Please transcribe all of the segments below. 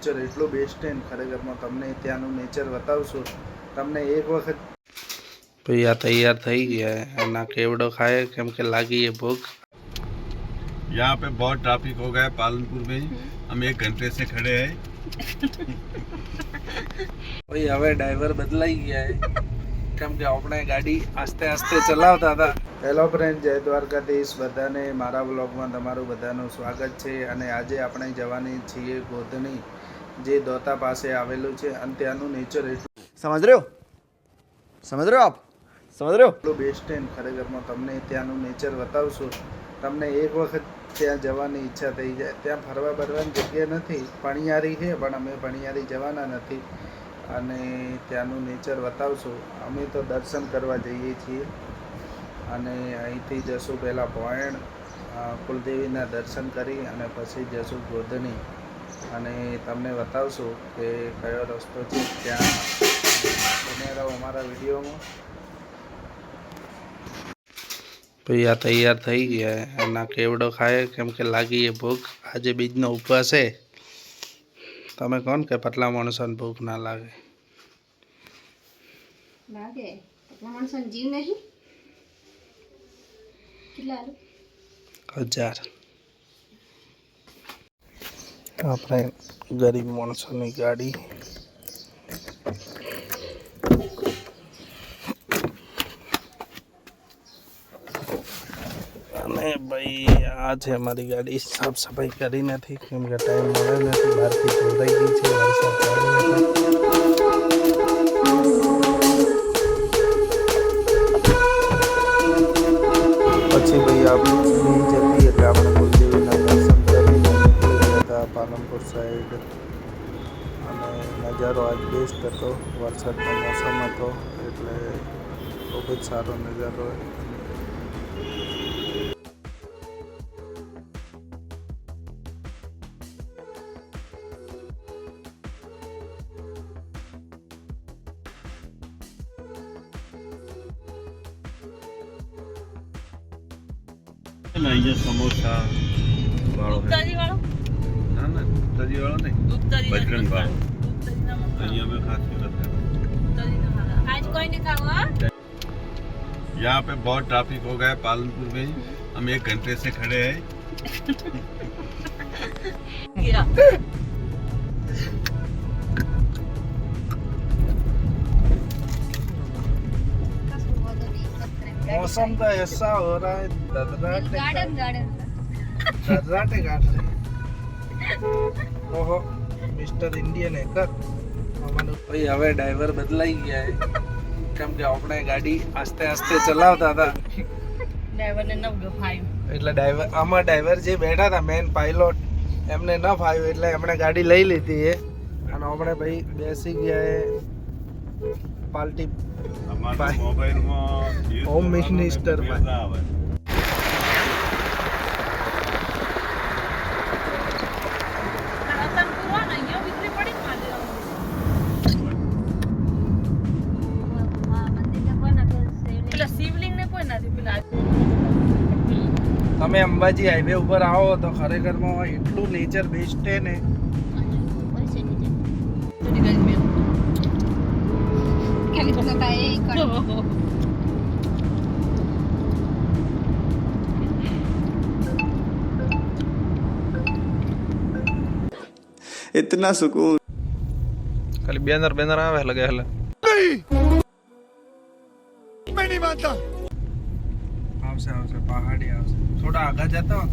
Nature એટલું best છે ને ખરેખરમાં તમને ત્યાંનું નેચર બતાવશું તમને એક વખત ભાઈ આ તૈયાર થઈ ગયા એના કેવડો ખાય કેમ કે લાગી એ ભૂખ यहाँ पे बहुत ट्रैफिक हो गया है पालनपुर में हम एक घंटे से खड़े हैं ભાઈ હવે ડ્રાઈવર બદલાઈ ગયા છે કેમ કે આપણે ગાડી આસ્તે આસ્તે ચલાવતા હતા હેલો ફ્રેન્ડ જય દ્વારકાધીશ બધાને મારા બ્લોગમાં તમારું બધાનું સ્વાગત છે અને આજે આપણે જવાની છીએ ગોધની જે દોતા પાસે આવેલું છે અને ત્યાંનું નેચર એટલું સમજ રહ્યો? સમજ રહ્યો આપ? સમજ રહ્યો? એટલું બેસ્ટ એન્ડ ખરેખરમાં તમને ત્યાંનું નેચર બતાવશું. તમને એક વખત ત્યાં જવાની ઈચ્છા થઈ જાય. ત્યાં ફરવા ફરવાની જગ્યા નથી પણિયારી છે પણ અમે પણિયારી જવાના નથી. અને ત્યાંનું નેચર બતાવશું. અમે તો દર્શન કરવા જઈએ છીએ. અને અહીંથી જશું પહેલાં પોયણ કુલદેવીના દર્શન કરી અને પછી જશું ગોધની. અને તમને બતાવશું કે કયો રસ્તો છે ત્યાં. બને રહો અમારા વિડીયોમાં. ભાઈ આ તૈયાર થઈ ગયા. એના કેવડો ખાય? કેમ કે લાગી એ ભૂખ. આજે બીજનો ઉપવાસ છે. તમે કોણ કે પતલા માણસોને ભૂખ ના લાગે? લાગે. પતલા માણસોને જીવ નહીં? કેટલા? હજાર. આપણે ગરીબ માણસોની ગાડી. અને ભાઈ, આ છે અમારી ગાડી સાફ સફાઈ કરી નથી, કેમ કે ટાઈમ મળે નથી, બહારથી ધોરાઈ ગઈ છે હતો વરસાદનો મોસમ હતો એટલે ખૂબ જ સારો નજારો અહીંયા સમોસા વાળો ના ના વાળો નહીં. બજરંગ વાળો. यहाँ पे बहुत ट्रैफ़िक हो गया पालनपुर में हम एक घंटे से खड़े है। मौसम तो ऐसा हो रहा है ददराटे गार्डन गार्डन। ददराटे गार्डन। ओहो मिस्टर इंडियन है कर। ભાઈ હવે ડ્રાઈવર બદલાઈ ગયા કેમ કે આપણે ગાડી આસ્તે આસ્તે ચલાવતા હતા. એટલે ડ્રાઈવર આમાં ડ્રાઈવર જે બેઠા હતા મેન પાયલોટ એમને ન ફાવ્યું એટલે એમણે ગાડી લઈ લીધી એ. અને આપણે ભાઈ બેસી ગયા એ. પાલટી મોબાઈલમાં હોમ મિનિસ્ટર તમે અંબાજી હાઈવે ઉપર આવો તો ખરેખરમાં એટલું નેચર બેસ્ટ છે ને કોઈ છે નહીં જુદી ગઈ મેં કેવી રીતે કાંઈ એ કરે इतना सुकून ખાલી બેનર બેનર આવે લગે એટલે આવશે આવશે પહાડી આવશે થોડા આગળ જતા હો.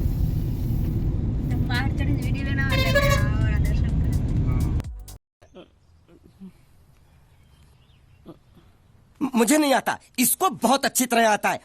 બહાર ચડીને વિડીયો લેના આવે એટલે આવવાના દર્શન કરે હા. मुझे नहीं आता इसको बहुत अच्छी तरह आता है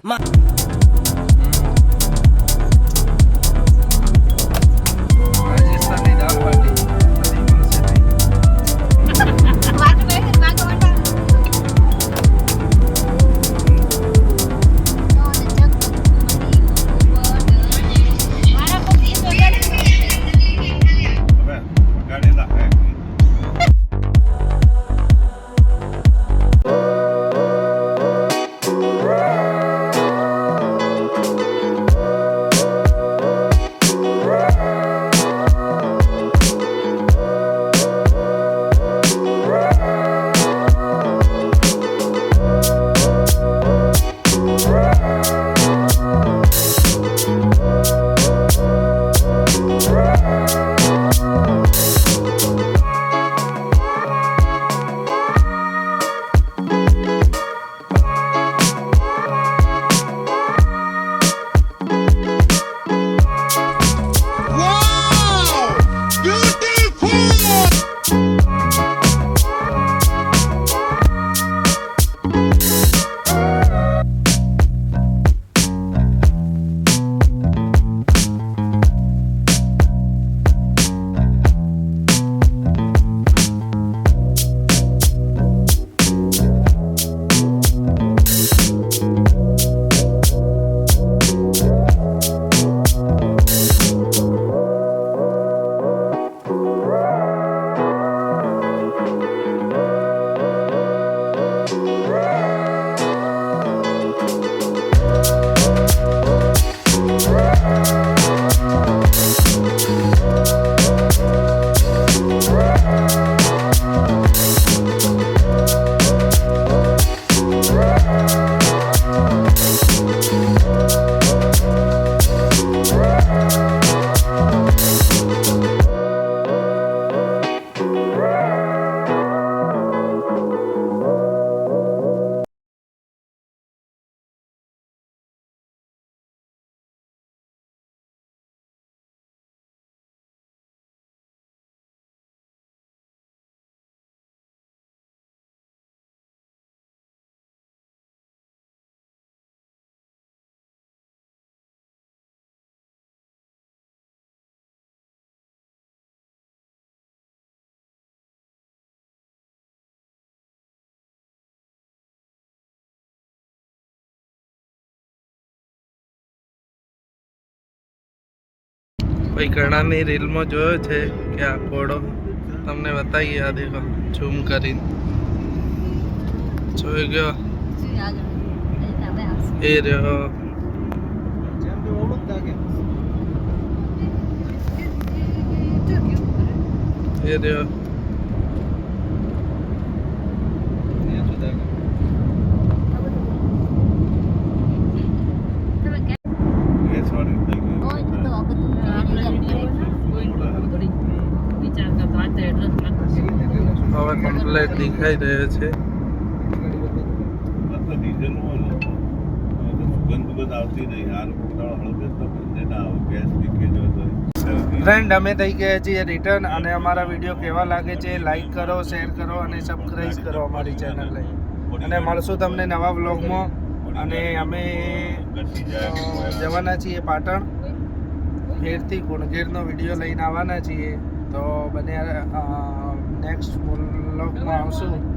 ભાઈ ઘણાની રીલમાં જોયો છે કે આ ઘોડો તમને બતાવી આ દેખો, ઝૂમ કરીને. જોઈ ગયો? એ રહ્યો. એ રહ્યો તમે કે ગેસ વાળી થઈ ગઈ. હોય તો આ બધું થોડી વિચાર કરતો આ તો એડ્રેસ નાખી હવે કમ્પ્લેટ દેખાઈ રહ્યો છે આ તો ડીઝલનું ઓલું હતું. હવે તો સુગંધ બુગંધ આવતી નહીં આ લોકો દાડો હળગે તો બંને ના આવે ગેસ દેખાઈ રહ્યા છે. ફ્રેન્ડ અમે થઈ ગયા છીએ રિટર્ન અને અમારા વીડિયો કેવા લાગે છે લાઈક કરો શેર કરો અને સબસ્ક્રાઈબ કરો અમારી ચેનલને અને મળશું તમને નવા વ્લોગમાં અને અમે જવાના છીએ પાટણ. ઘેરથી ગુણઘેરનો વીડિયો લઈને આવવાના છીએ. તો બને next Hello, come on, I'm soon.